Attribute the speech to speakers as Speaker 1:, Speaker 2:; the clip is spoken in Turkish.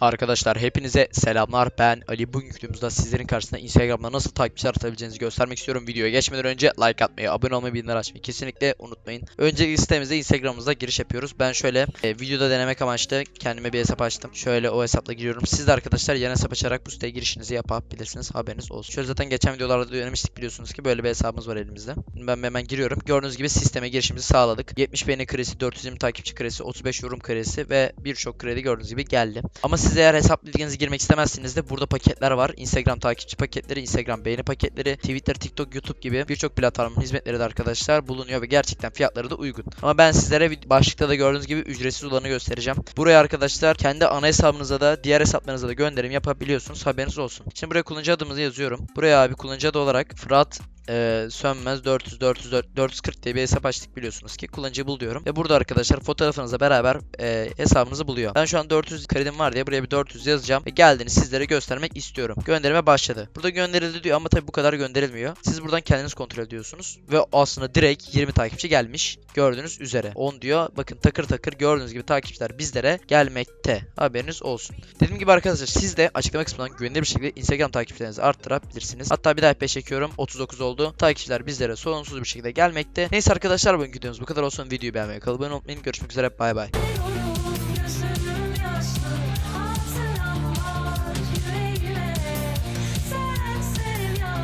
Speaker 1: Arkadaşlar hepinize selamlar. Ben Ali. Bugünkü videomuzda sizlerin karşısında Instagram'da nasıl takipçiler atabileceğinizi göstermek istiyorum. Videoya geçmeden önce like atmayı, abone olmayı, bildirimleri açmayı kesinlikle unutmayın. Öncelikle sitemizde Instagram'ımıza giriş yapıyoruz. Ben şöyle e, videoda denemek amaçlı kendime bir hesap açtım. Şöyle o hesapla giriyorum. Siz de arkadaşlar yeni hesap açarak bu siteye girişinizi yapabilirsiniz. Haberiniz olsun. Şöyle zaten geçen videolarda da denemiştik biliyorsunuz ki böyle bir hesabımız var elimizde. Ben hemen giriyorum. Gördüğünüz gibi sisteme girişimizi sağladık. 70 beğeni kredi, 420 takipçi kredi, 35 yorum kredisi ve birçok kredi gördüğünüz gibi geldi. Ama siz eğer hesap bilginizi girmek istemezseniz de burada paketler var. Instagram takipçi paketleri, Instagram beğeni paketleri, Twitter, TikTok, YouTube gibi birçok platformun hizmetleri de arkadaşlar bulunuyor ve gerçekten fiyatları da uygun. Ama ben sizlere başlıkta da gördüğünüz gibi ücretsiz olanı göstereceğim. Buraya arkadaşlar kendi ana hesabınıza da diğer hesaplarınıza da gönderim yapabiliyorsunuz. Haberiniz olsun. Şimdi buraya kullanıcı adımızı yazıyorum. Buraya abi kullanıcı adı olarak Fırat e, Sönmez 400 400 440 diye bir hesap açtık biliyorsunuz ki kullanıcıyı bul diyorum. Ve burada arkadaşlar fotoğrafınızla beraber e, hesabınızı buluyor. Ben şu an 400 kredim var diye buraya bir 400 yazacağım ve geldiğini sizlere göstermek istiyorum. Gönderime başladı. Burada gönderildi diyor ama tabi bu kadar gönderilmiyor. Siz buradan kendiniz kontrol ediyorsunuz ve aslında direkt 20 takipçi gelmiş. Gördüğünüz üzere. 10 diyor. Bakın takır takır gördüğünüz gibi takipçiler bizlere gelmekte. Haberiniz olsun. Dediğim gibi arkadaşlar siz de açıklama kısmından güvenilir bir şekilde Instagram takipçilerinizi arttırabilirsiniz. Hatta bir daha F5 çekiyorum. 39 oldu. Takipçiler bizlere sorunsuz bir şekilde gelmekte. Neyse arkadaşlar bugünkü videomuz bu kadar olsun. Videoyu beğenmeyi, kalıbını unutmayın. Görüşmek üzere. Bay bay.